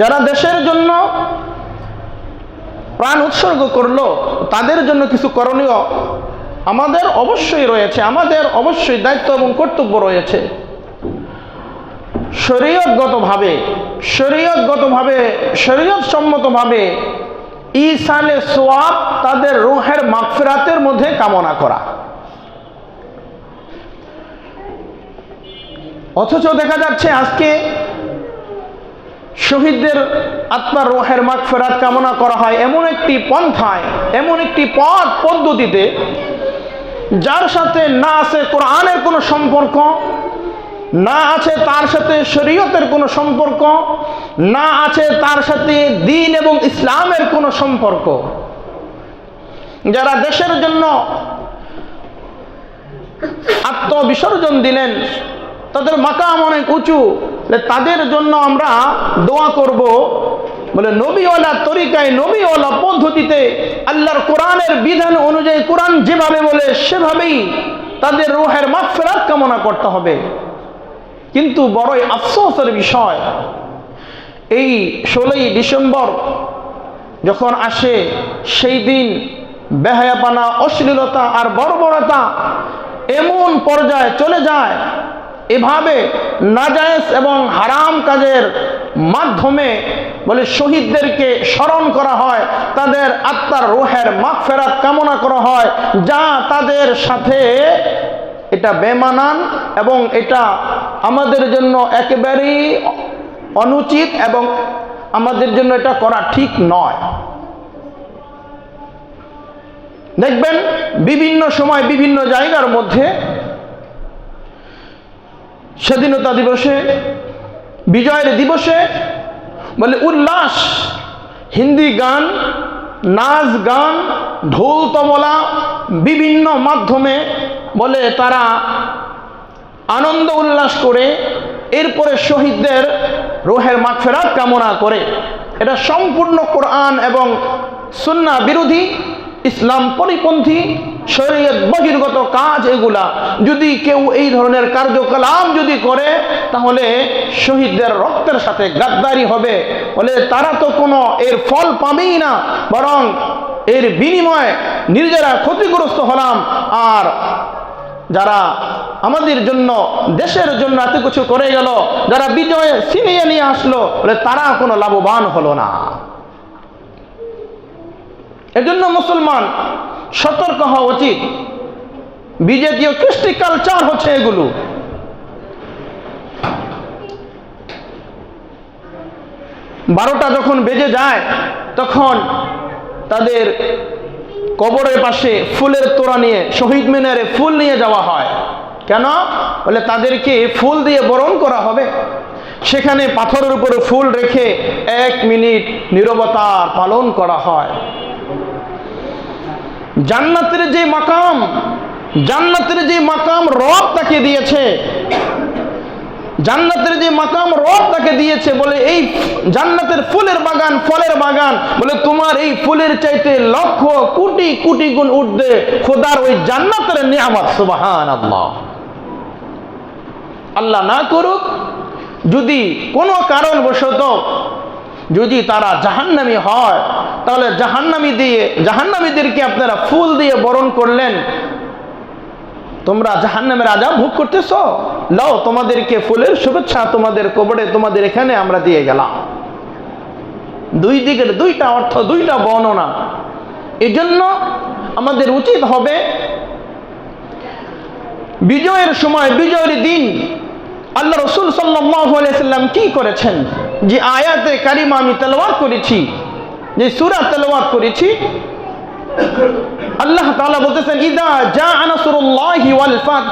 যারা দেশের জন্য প্রাণ উৎসর্গ করল, তাদের জন্য কিছু করণীয় আমাদের অবশ্যই রয়েছে, আমাদের অবশ্যই দায়িত্ব এবং কর্তব্য রয়েছে। শরীয়তগতভাবে শরীয়তগতভাবে শরীয়ত সম্মতভাবে ইসালে সোয়াব তাদের রুহের মাগফিরাতের মধ্যে কামনা করা। অথচ দেখা যাচ্ছে আজকে শহীদদের আত্মার রোহের মাগ ফেরাত কামনা করা হয় এমন একটি পন্থায়, এমন একটি পথ, পদ্ধতিতে, যার সাথে না আছে কোরআনের কোনো সম্পর্ক, না আছে তার সাথে শরীয়তের কোনো সম্পর্ক, না আছে তার সাথে দিন এবং ইসলামের কোনো সম্পর্ক। যারা দেশের জন্য আত্মবিসর্জন দিলেন, তাদের মাকাম অনেক উঁচু। তাদের জন্য আমরা দোয়া করব। বলে নবীওয়ালা তরিকায়, নবীওয়ালা পদ্ধতিতে আল্লাহর কোরআনের বিধান অনুযায়ী কোরআন যেভাবে বলে, সেভাবেই তাদের রোহের মাগফিরাত কামনা করতে হবে। কিন্তু বড়ই আফসোসের বিষয়, এই ষোলোই ডিসেম্বর যখন আসে, সেই দিন বেহায়াপানা, অশ্লীলতা আর বর্বরতা এমন পর্যায়ে চলে যায় এভাবে নাজায়েজ এবং হারাম কাজের মাধ্যমে বলে শহীদদেরকে স্মরণ করা হয়, তাদের আত্মার রোহের মাগফেরাত কামনা করা হয়, যা তাদের সাথে এটা বেমানান এবং এটা আমাদের জন্য একেবারেই অনুচিত এবং আমাদের জন্য এটা করা ঠিক নয়। দেখবেন বিভিন্ন সময় বিভিন্ন জায়গার মধ্যে স্বাধীনতা দিবসে, বিজয়ের দিবসে বলে, উল্লাস, হিন্দি গান, নাচ গান, ঢোল তবলা বিভিন্ন মাধ্যমে বলে তারা আনন্দ উল্লাস করে, এরপরে শহীদদের রোহের মাগফেরাত কামনা করে। এটা সম্পূর্ণ কোরআন এবং সুন্না বিরোধী, ইসলাম পরিপন্থী শরীয়ত বহির্গত কাজ এগুলা। যদি কেউ এই ধরনের কার্যকলাপ যদি করে, তাহলে শহীদদের রক্তের সাথে গাদ্দারি হবে। বলে তারা তো কোনো এর ফল পাবেই না, বরং এর বিনিময়ে নিজেরা ক্ষতিগ্রস্ত হলাম। আর যারা আমাদের জন্য, দেশের জন্য এত কিছু করে গেল, যারা বিজয়ে ছিনিয়ে নিয়ে আসলো বলে তারা কোনো লাভবান হলো না। এজন্য মুসলমান সতর্ক হওয়া উচিত। বিজেপীয় কৃষ্টি কালচার হচ্ছে এগুলো। বারোটা যখন বেজে যায়, তখন তাদের কবরের পাশে ফুলের তোড়া নিয়ে, শহীদ মিনারে ফুল নিয়ে যাওয়া হয়। কেন? বলে তাদেরকে ফুল দিয়ে বরণ করা হবে। সেখানে পাথরের উপরে ফুল রেখে এক মিনিট নিরবতার পালন করা হয়। জান্নাতের যে মাকাম, জান্নাতের যে মাকাম রব তাকে দিয়েছে। জান্নাতের যে মাকাম রব তাকে দিয়েছে বলে এই জান্নাতের ফুলের বাগান ফলের বাগান বলে তোমার এই ফুলের চাইতে লক্ষ কোটি কোটি গুণ উঠবে খোদার ওই জান্নাতের নিয়ামত সুবাহান আল্লাহ আল্লাহ না করুক, যদি কোনো কারণবশত যদি তারা জাহান্নামি হয়, তাহলে জাহান্নামি দিয়ে, জাহান্নামীদেরকে আপনারা ফুল দিয়ে বরণ করলেন। তোমরা জাহান্নামের রাজা ভোগ করতেছ? লও, তোমাদেরকে ফুলের শুভেচ্ছা তোমাদের কবরে, তোমাদের এখানে আমরা দিয়ে গেলাম। দুই দিকের দুইটা অর্থ, দুইটা বর্ণনা। এই জন্য আমাদের উচিত হবে বিজয়ের সময়, বিজয়ের দিন আল্লাহ রসুল সাল্লাম কি করেছেন? যে আয়াতে কারিমা আমি তেলওয়াত করেছি, যে সুরা তেলওয়াত করেছি, আল্লাহ তাআলা বলতেছেন, ইদা জা আনাসুরুল্লাহি ওয়াল ফাত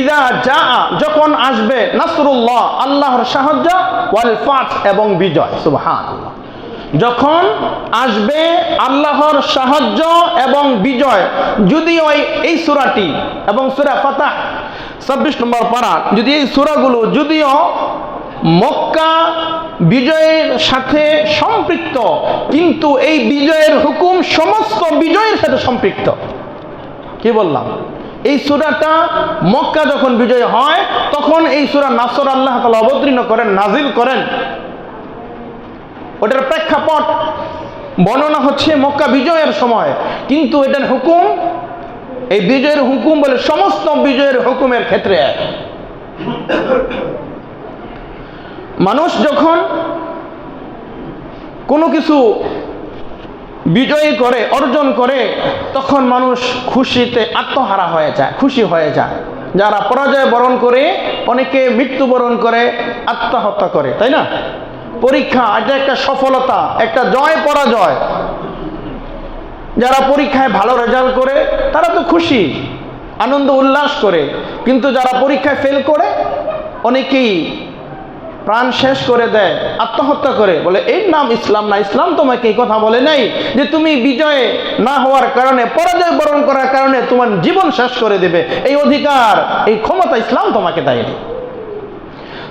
ইদা জা যখন আসবে নাসরুল্লাহ, আল্লাহর সাহায্য, ওয়াল ফাত এবং বিজয়, সুবহানাল্লাহ। যখন আসবে আল্লাহর সাহায্য এবং বিজয় যদি ওই এই সুরাটি এবং সুরা ফাতাহ ছাব্বিশ নম্বর পারা। যদি এই সুরাগুলো যদিও মক্কা বিজয়ের সাথে সম্পৃক্ত, কিন্তু এই বিজয়ের হুকুম সমস্ত বিজয়ের সাথে সম্পৃক্ত। কি বললাম? এই সুরাটা মক্কা যখন বিজয় হয়, তখন এই সুরা নাসর আল্লাহ তালা অবতীর্ণ করেন নাজিল করেন। ওটার প্রেক্ষাপট বর্ণনা হচ্ছে মক্কা বিজয়ের সময়। কিন্তু এটার হুকুম এই বিজয়ের হুকুম বলে সমস্ত বিজয়ের হুকুমের ক্ষেত্রে। মানুষ যখন কোনো কিছু বিজয়ী করে, অর্জন করে, তখন মানুষ খুশিতে আত্মহারা হয়ে যায়, খুশি হয়ে যায়। যারা পরাজয় বরণ করে, অনেকে মৃত্যুবরণ করে, আত্মহত্যা করে, তাই না? পরীক্ষা, এটা একটা সফলতা, একটা জয় পরাজয় যারা পরীক্ষায় ভালো রেজাল্ট করে তারা তো খুশি, আনন্দ উল্লাস করে। কিন্তু যারা পরীক্ষায় ফেল করে, অনেকেই প্রাণ শেষ করে দেয়, আত্মহত্যা করে। বলে এর নাম ইসলাম না, ইসলাম তোমাকে এই কথা বলে নাই যে তুমি বিজয়ে না হওয়ার কারণে, পরাজয় বরণ করার কারণে তোমার জীবন শেষ করে দেবে। এই অধিকার, এই ক্ষমতা ইসলাম তোমাকে দেয়নি।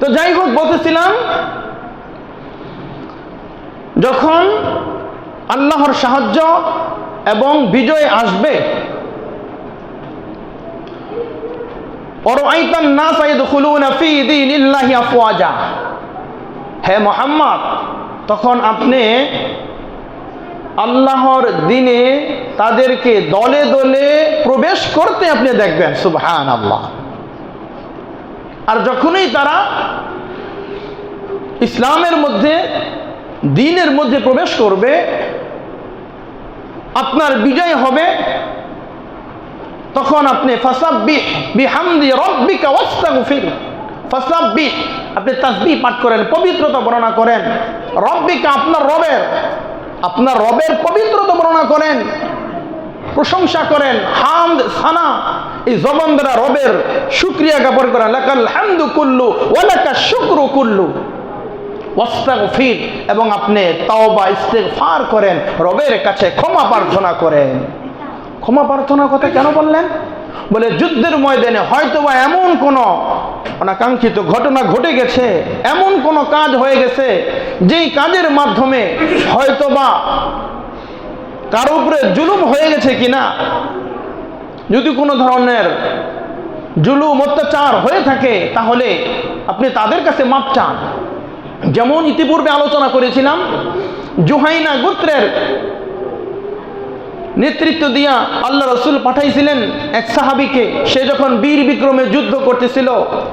তো যাই হোক, বলতেছিলাম, যখন আল্লাহর সাহায্য এবং বিজয় আসবে হে মোহাম্মদ, তখন আপনি আল্লাহর দিনে তাদেরকে দলে দলে প্রবেশ করতে আপনি দেখবেন সুবহান আল্লাহ আর যখনই তারা ইসলামের মধ্যে, দিনের মধ্যে প্রবেশ করবে, আপনার বিজয় হবে তখন আপনি ফাসাব্বিহ আপনি তাসবি পাঠ করেন, পবিত্রতা বর্ণনা করেন। রব্বিকা আপনার রবের আপনার রবের পবিত্রতা বর্ণনা করেন। প্রশংসা করেন, হামদ, সানা, এই জবান দ্বারা রবের শুক্রিয়া জ্ঞাপন করেন। লাকাল হামদু কুল্লু ওয়ালাকা শুক্রু কুল্লু। ওয়াস্তাগফির, এবং আপনি তাওবা, ইস্তেগফার করেন, রবের কাছে ক্ষমা প্রার্থনা করেন। ক্ষমা প্রার্থনার কথা কেন বললেন? বলে, যুদ্ধের ময়দানে হয়তোবা এমন কোনো অনাকাঙ্ক্ষিত ঘটনা ঘটে গেছে, এমন কোনো কাজ হয়ে গেছে, যেই কাজের মাধ্যমে হয়তোবা কারও উপরে জুলুম হয়ে গেছে কিনা। যদি কোনো ধরনের জুলুম, অত্যাচার হয়ে থাকে, তাহলে আপনি তাদের কাছে মাপ চান। যেমন ইতিপূর্বে আলোচনা করেছিলাম, জুহাইনা গোত্রের নেতৃত্ব দিয়া আল্লাহ রসুল পাঠাইছিলেন এক সাহাবিকে। সে যখন বীর বিক্রমে যুদ্ধ করতেছিল,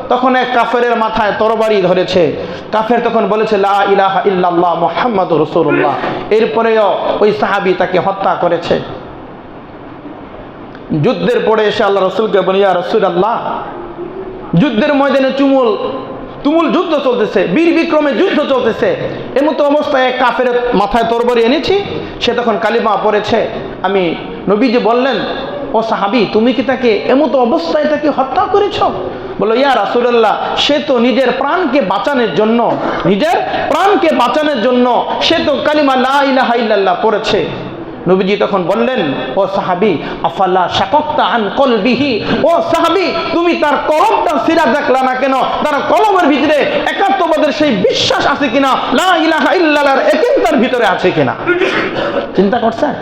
তখন এক কাফেরের মাথায় তরবারি ধরেছে। কাফের তখন বলেছে, লা ইলাহা ইল্লাল্লাহ মোহাম্মদ রসুল্লাহ এরপরেও ওই সাহাবি তাকে হত্যা করেছে। যুদ্ধের পরে এসে আল্লাহ রসুলকে বলিয়া রসুল আল্লাহ যুদ্ধের ময়দানে চুমুল তুমুল যুদ্ধ চলতেছে বীর বিক্রমে যুদ্ধ চলতেছে। এমতো অবস্থায় এক কাফের মাথায় তরবারি এনেছি, সে তখন কালিমা পড়েছে। আমি নবীজি বললেন, ও সাহাবি, তুমি কি তাকে এমতো অবস্থায় তাকে হত্যা করেছ? বলো ইয়া রাসুল্লাহ সে তো নিজের প্রাণকে বাঁচানোর জন্য, নিজের প্রাণকে বাঁচানোর জন্য সে তো কালিমা লা ইলাহা ইল্লাল্লাহ পড়েছে। নবীজি তখন বললেন, ও সাহাবি আফাল্লা শাকক্তা আন কলবিহি? ও সাহাবি, তুমি তার কলমটা সিরা দেখলা না কেন? তার কলমের ভিতরে একাত্মবাদের সেই বিশ্বাস আছে কিনা? লা ইলাহা ইল্লাল্লাহর একান্তার ভিতরে আছে কিনা? চিন্তা করছেন?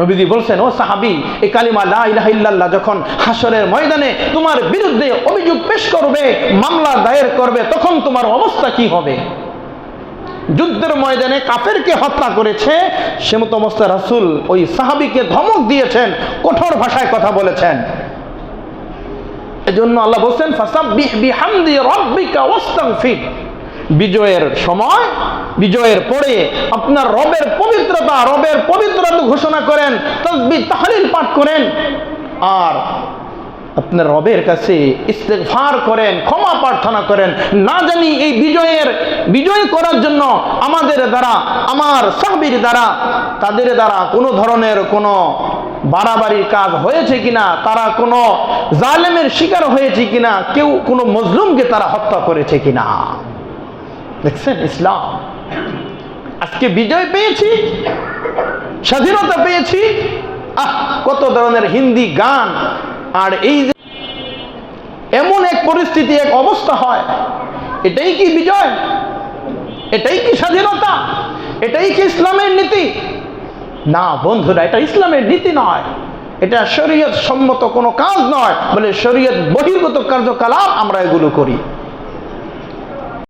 নবীজি বলছেন, ও সাহাবি, এই কালিমা লা ইলাহা ইল্লাল্লাহ যখন হাসরের ময়দানে তোমার বিরুদ্ধে অভিযোগ পেশ করবে, মামলা দায়ের করবে, তখন তোমার অবস্থা কি হবে? যুদ্ধের ময়দানে কাফেরকে হত্যা করেছে সে মতো অবস্থায় রাসুল ওই সাহাবিকে ধমক দিয়েছেন, কঠোর ভাষায় কথা বলেছেন। এজন্য আল্লাহ বলছেন বিজয়ের সময়, বিজয়ের পরে আপনার রবের পবিত্রতা রবের পবিত্রতা ঘোষণা করেন তসবি তাহলিল পাঠ করেন। আর আপনার রবের কাছে ইস্তেগফার করেন, ক্ষমা প্রার্থনা করেন, না জানি এই বিজয়ের, বিজয় করার জন্য আমাদের দ্বারা, আমার সাহবির দ্বারা, তাদের দ্বারা কোনো ধরনের কোনো বাড়াবাড়ির কাজ হয়েছে কিনা, তারা কোনো জালেমের শিকার হয়েছে কিনা, কেউ কোনো মজলুমকে তারা হত্যা করেছে কিনা। দেখছেন ইসলাম? আজকে বিজয় পেয়েছি, স্বাধীনতা পেয়েছি, আহ, কত ধরনের হিন্দি গান আর এই যে এমন এক পরিস্থিতি, এক অবস্থা হয়, এটাই কি বিজয়? এটাই কি স্বাধীনতা? এটাই কি ইসলামের নীতি? না বন্ধুরা, এটা ইসলামের নীতি নয়। এটা শরীয়ত সম্মত কোনো কাজ নয়, বলে শরীয়ত বহির্গত কার্যকলাপ আমরা এগুলো করি।